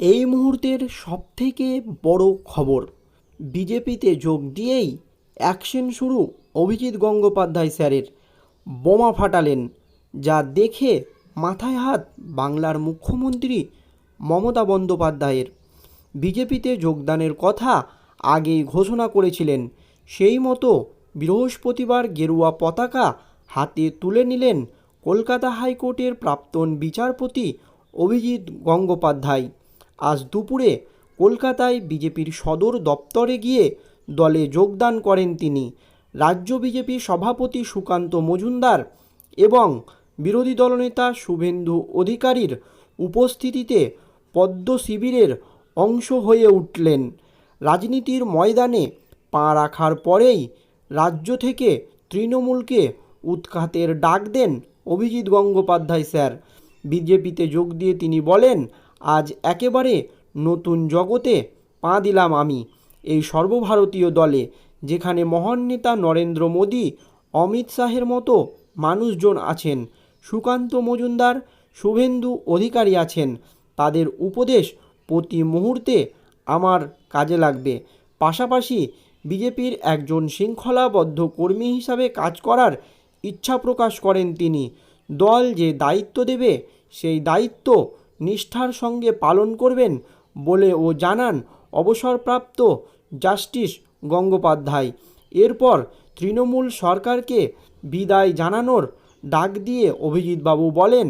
এই মুহূর্তের সবথেকে বড় খবর। বিজেপিতে যোগ দিয়েই অ্যাকশন শুরু অভিজিৎ গঙ্গোপাধ্যায় স্যারের। বোমা ফাটালেন, যা দেখে মাথায় হাত বাংলার মুখ্যমন্ত্রী মমতা বন্দ্যোপাধ্যায়ের। বিজেপিতে যোগদানের কথা আগেই ঘোষণা করেছিলেন, সেই মতো বৃহস্পতিবার গেরুয়া পতাকা হাতে তুলে নিলেন কলকাতা হাইকোর্টের প্রাক্তন বিচারপতি অভিজিৎ গঙ্গোপাধ্যায়। আজ দুপুরে কলকাতায় বিজেপির সদর দপ্তরে গিয়ে দলে যোগদান করেন তিনি। রাজ্য বিজেপি সভাপতি সুকান্ত মজুমদার এবং বিরোধী দলনেতা শুভেন্দু অধিকারীর উপস্থিতিতে পদ্ম শিবিরের অংশ হয়ে উঠলেন। রাজনীতির ময়দানে পা রাখার পরেই রাজ্য থেকে তৃণমূলকে উৎখাতের ডাক দেন অভিজিৎ গঙ্গোপাধ্যায় স্যার। বিজেপিতে যোগ দিয়ে তিনি বলেন আজ একেবারে নতুন জগতে পা দিলাম আমি এই সর্বভারতীয় দলে, যেখানে মহান নেতা নরেন্দ্র মোদী, অমিত শাহের মতো মানুষজন আছেন, সুকান্ত মজুমদার, শুভেন্দু অধিকারী আছেন, তাদের উপদেশ প্রতি মুহূর্তে আমার কাজে লাগবে। পাশাপাশি বিজেপির একজন শৃঙ্খলাবদ্ধ কর্মী হিসাবে কাজ করার ইচ্ছা প্রকাশ করেন তিনি। দল যে দায়িত্ব দেবে, সেই দায়িত্ব নিষ্ঠার সঙ্গে পালন করবেন বলে ও জানান অবসরপ্রাপ্ত জাস্টিস গঙ্গোপাধ্যায়। এরপর তৃণমূল সরকারকে বিদায় জানানোর ডাক দিয়ে অভিজিৎবাবু বলেন,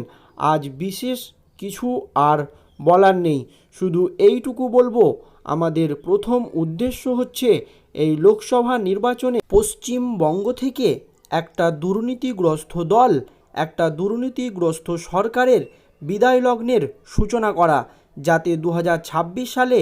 আজ বিশেষ কিছু আর বলার নেই। শুধু এইটুকু বলব, আমাদের প্রথম উদ্দেশ্য হচ্ছে এই লোকসভা নির্বাচনে পশ্চিমবঙ্গ থেকে একটা দুর্নীতিগ্রস্ত দল, একটা দুর্নীতিগ্রস্ত সরকারের বিদায় লগ্নের সূচনা করা, যাতে দু হাজার ছাব্বিশ সালে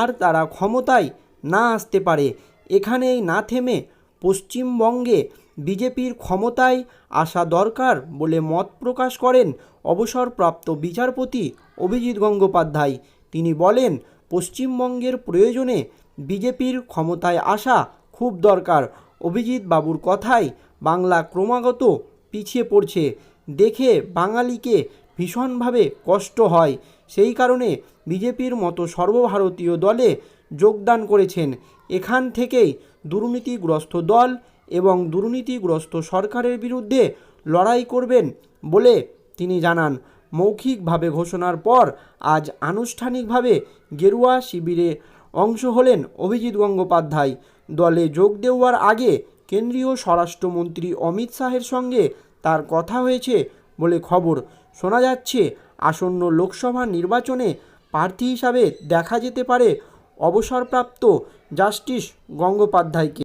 আর তারা ক্ষমতায় না আসতে পারে। এখানেই না থেমে পশ্চিমবঙ্গে বিজেপির ক্ষমতায় আসা দরকার বলে মত প্রকাশ করেন অবসরপ্রাপ্ত বিচারপতি অভিজিৎ গঙ্গোপাধ্যায়। তিনি বলেন, পশ্চিমবঙ্গের প্রয়োজনে বিজেপির ক্ষমতায় আসা খুব দরকার। অভিজিৎ বাবুর কথায় বাংলা ক্রমাগত পিছিয়ে পড়ছে। দেখে বাঙালিকে ভীষণভাবে কষ্ট হয়। সেই কারণে বিজেপির মতো সর্বভারতীয় দলে যোগদান করেছেন। এখান থেকেই দুর্নীতিগ্রস্ত দল এবং দুর্নীতিগ্রস্ত সরকারের বিরুদ্ধে লড়াই করবেন বলে তিনি জানান। মৌখিকভাবে ঘোষণার পর আজ আনুষ্ঠানিকভাবে গেরুয়া শিবিরে অংশ হলেন অভিজিৎ গঙ্গোপাধ্যায়। দলে যোগ দেওয়ার আগে কেন্দ্রীয় স্বরাষ্ট্রমন্ত্রী অমিত শাহের সঙ্গে তার কথা হয়েছে বলে খবর। শোনা যাচ্ছে, আসন্ন লোকসভা নির্বাচনে প্রার্থী হিসাবে দেখা যেতে পারে অবসরপ্রাপ্ত জাস্টিস গঙ্গোপাধ্যায়কে।